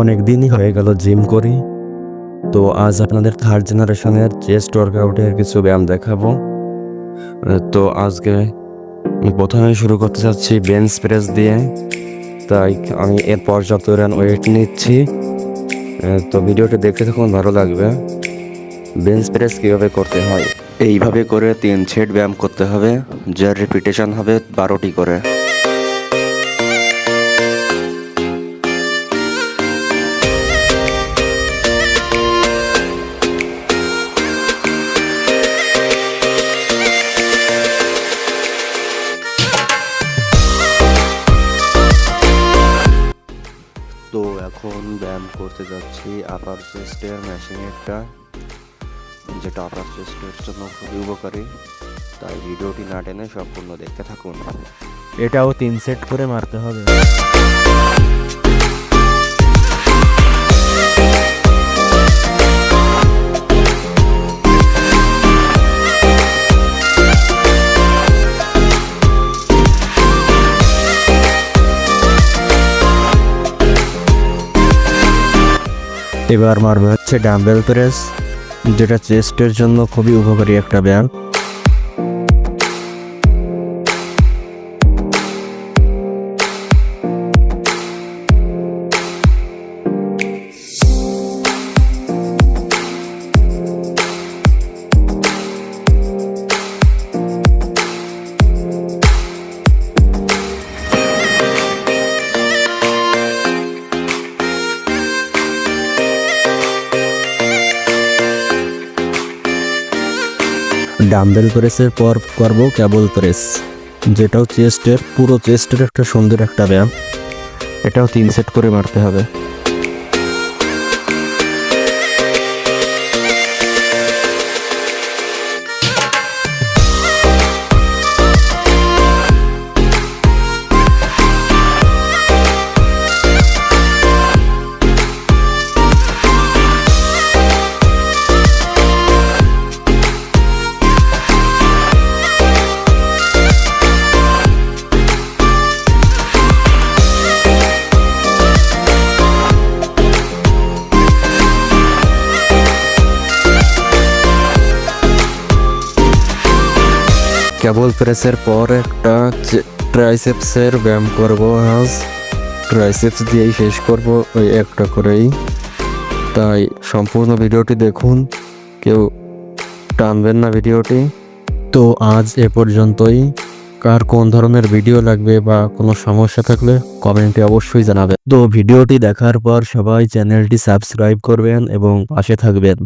অনেক দিনই হয়ে গেল জিম করি। তো আজ আপনাদের থার্ড জেনারেশনের চেস্ট ওয়ার্কআউটের কিছু ব্যায়াম দেখাবো। তো আজকে প্রথমে শুরু করতে চাচ্ছি বেঞ্চ প্রেস দিয়ে। তাই আমি এর পর্যাপ্ত রান ওয়েট নিচ্ছি। তো ভিডিওটা দেখতে থাকুন, ভালো লাগবে। বেঞ্চ প্রেস কীভাবে করতে হয়? এইভাবে করে তিন সেট ব্যায়াম করতে হবে। যার রিপিটেশন হবে বারোটি করে। এখন ব্যায়াম করতে যাচ্ছি আপার চেস্টের একটা, যেটা আপার চেস্টের জন্য খুবই উপকারী। তাই ভিডিওটি না টেনে সম্পূর্ণ দেখতে থাকুন। এটাও তিন সেট করে মারতে হবে। এবার মারবে হচ্ছে ডাম্বেল প্রেস যেটা চেস্টের জন্য খুবই উপকারী একটা ব্যায়াম। ডাম্বেল প্রেসের পর করব কেবল প্রেস। যেটাও চেস্টের পুরো চেস্টের একটা সুন্দর একটা ব্যায়াম এটাও তিন সেট করে মারতে হবে। কেবল প্রেসের পর একটা ট্রাইসেপসের ব্যায়াম করব, আজ ট্রাইসেপস দিয়েই শেষ করব ওই একটা করেই। তাই সম্পূর্ণ ভিডিওটি দেখুন, কেউ টানবেন না ভিডিওটি। তো আজ এ পর্যন্তই। কার কোন ধরনের ভিডিও লাগবে বা কোনো সমস্যা থাকলে কমেন্টে অবশ্যই জানাবেন। তো ভিডিওটি দেখার পর সবাই চ্যানেলটি সাবস্ক্রাইব করবেন এবং পাশে থাকবেন।